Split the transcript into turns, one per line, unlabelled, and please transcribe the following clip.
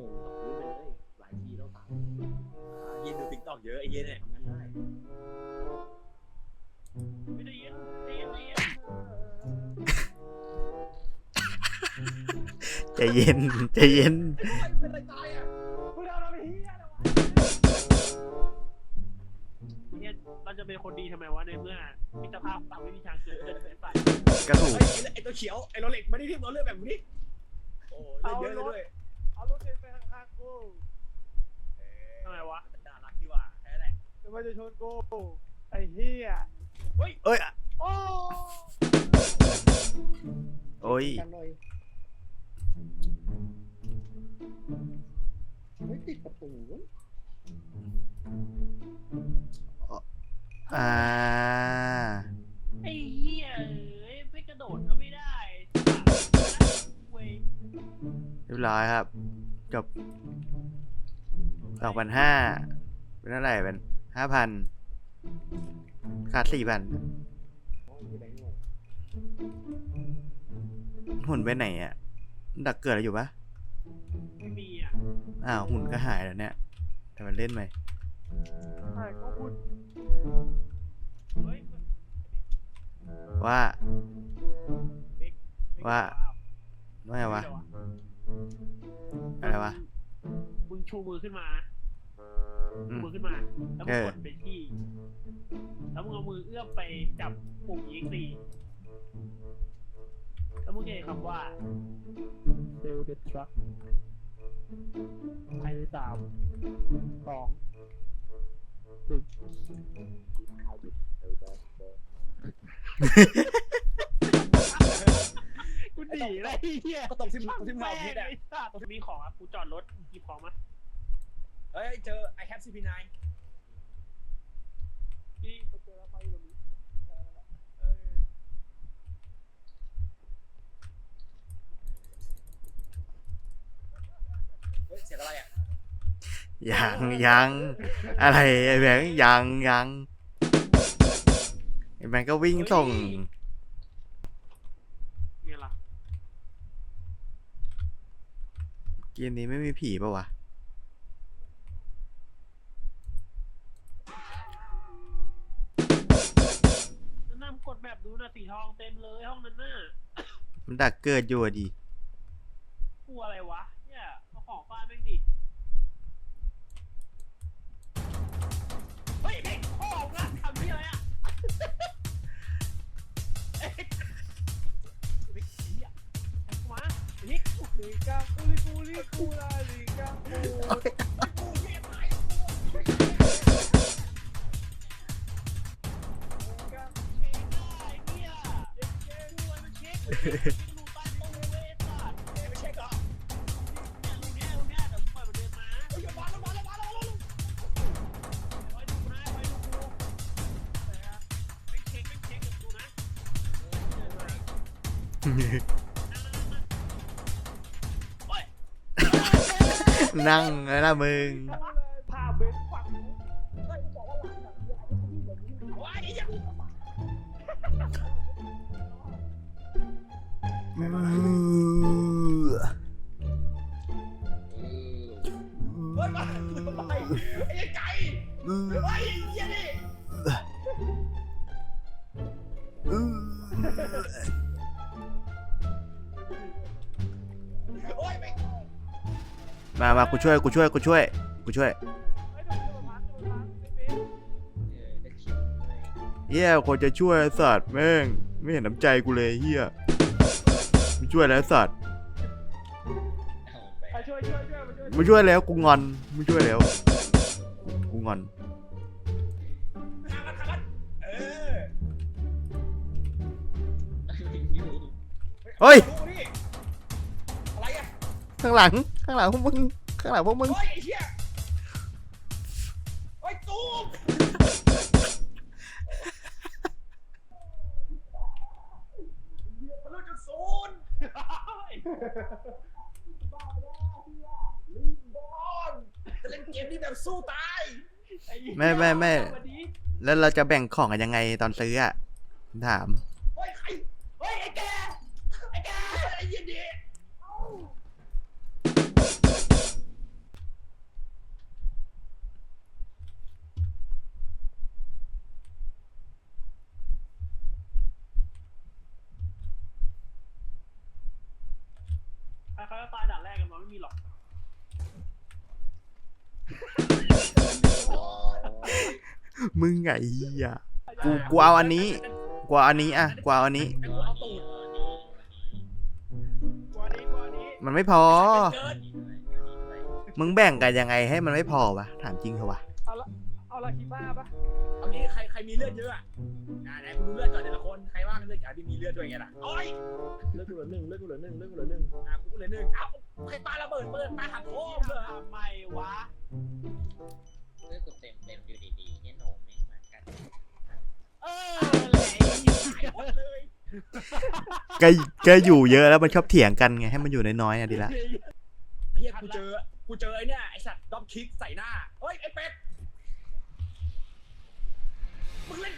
มงกับพื้นไปเลยหลายทีแล้วตาม
เย็นดูติ๊กตอกเยอะไอ้เย็นเนี่ย
ทำงั้นได้
ไม่ได้ยินได้ยินได้ยิน
ใจเย็นใจเย็น
เป็นไรตายอะ
คุณเอาทำไมเฮียอะไรวะเฮียเราจะเป็นคนดีทำไมวะในเมื่อมิตรภาพต่างไม่มีทางเกิดขึ้นเป็นไป
ก็ถูก
ไอ้ตัวเขียวไอ้โรเหล็กไมาดิที่เอาเลือดแบบนี้โอ้เลือดเยอะเลยด้วย
กู
ทำไมวะ
น่ารักดีว่ะแค่แหละ
จะมาจะชนกูไอ้เหี้ย
เอ้ย
โอ้
โอ้ย
กันหน่อยไม่ติดประตูเว้ย
อ่า
ไอ้เฮียเอ้ยไม่กระโดดก็ไม่ได้เว้ย
เรียบร้อยครับ จบสองพันห้าเป็นเท่าไหร่เป็นห้าพันขาดสี่พัน
อ๋อมีแบงค์หน่อย
หุ่นไปไหนอะ ดักเกิดอะไรอยู่ปะ
ไม่มีอะ
อ้าวหุ่นก็หายแล้วเนี่ย แต่มันเล่นไหม
ใช่ก็พูด
เฮ้ย
ว่า
ไม่
ว่า
ไม่
ว่าไงวะ
ชูมือขึ้นมา
อืม
มือขึ้นมา แล้วมึ
เองอก
ดไปที่ แล้วมึงเอามือเอื้อมไปจับปุ่มยิงตีแล้วมึงจะเห็นคำว่า
เซลเดทรัคภายในสามสองหนึ่ง
กูหนีเลยไอ้เฮีย
ก็ตรงซิมซิม
แม่
เมางพิษอะ
ไอ้สัตว์มีของอะกูจอดรถหยิบของมา
เฮ้ยเจอ I have CP9
พี่
เจอแล้วไฟอยู่ตรงนี้
เฮ้ยเสียงอะไรอะ
ยังยังอะไรไอ้แบงค์ยังยังไอ้แบงค์ก็วิ่งส่ง
ไงล่ะ
เกมนี้ไม่มีผีปะวะ
นะสีทองเต็มเลยห้องนั้นน่ะ
มันดักเกิดอยู่อะดิ
กลัวอะไรวะเนี่ยเอาของฟาดแม่งดิเฮ้ยเด็กของอะทำที่อะไรอะเอ้ยเฮ้ยเหี้ยไอ้กูมาเฮ้ย
ลิงกังกูลิกูลิกูลาลิงกังกู
นั่
งแล้วนะมึง
พาเว้า
เฮ้ยมาไปไอ้ไก่เฮ้ยเหี้ยนี่โอ้ยไม่
มามากูช่วย กูช่วย กูช่วย กูช่วย
ไม่โดนโดนพันโดนพันไอ้เบน
ได้คิวเลย
เฮียคนจะช่วยสัตว์แม่ง ไม่เห็นน้ำใจกูเลยเฮีย ช่วยแล้วไอ้สัตว์
ใครช่วยช่วยช่วยมาช่วย
ไม่ช่วยแล้วกูงอนไม่ช่วยแล้วกูงอน
ฆ่ามันฆ่ามันเออ
อยู่
เฮ้ย
ดูนี่อะไรอะ
ข้างหลังข้างหลังพวกมึงข้างหลังพวกมึง
เฮ้ยไอ้เหี้ย ลิงบอลจะเล่นเกมนี้แบบสู้ตาย
แม่แม่แม่
วันนี้
แล้วเราจะแบ่งของกันยังไงตอนซื้ออะถาม
เฮ้ยใครเฮ้ยไอ้แกไอ้แกไอ้เหี้ยดิ กันมาไม่มีหรอก
มึงไงเหี้ยกูกูเอาอันนี้กว่าอันนี้อะกว่าอันนี้
ไอ้กูเอาตูด
กว่านี้กว่านี้
มันไม่พอ
เกิน
มึงแบ่งกันยังไงให้มันไม่พอวะถามจริงเถอะวะ
เอาละเอาละคิบ้าปะ
เอางี้ใครใครมีเลือดเยอะอะอ่าไหนกูดูเลือดก่อนแต่ละคน ใครว่างเลือดอะที่มีเลือดด้วยไงล่ะโอ้ย
เลือกกูเหลือหนึ่งเลือกกูเหลือหนึ่งเลือกกูเหลือหนึ่ง
อะกูเหลยหนึ่งเอ้า ใครปาระเบิดเปิดปาหักโค้งเลย
ทำไมวะ
เลือกกูเต็มเต็มอยู่ดีๆเนี่ยโหนไม่เหมือนกัน
เออเลยหายหมดเลย
ก็ก็อยู่เยอะแล้วมันชอบเถียงกันไงให้มันอยู่น้อยๆอะดีละ
ไอ้เหี้ยกูเจอกูเจอไอ้เนี่ยไอ้สัตว์ดอมคิกใส่หน้าเฮ้ยไอ้เป็ดมึงเล่น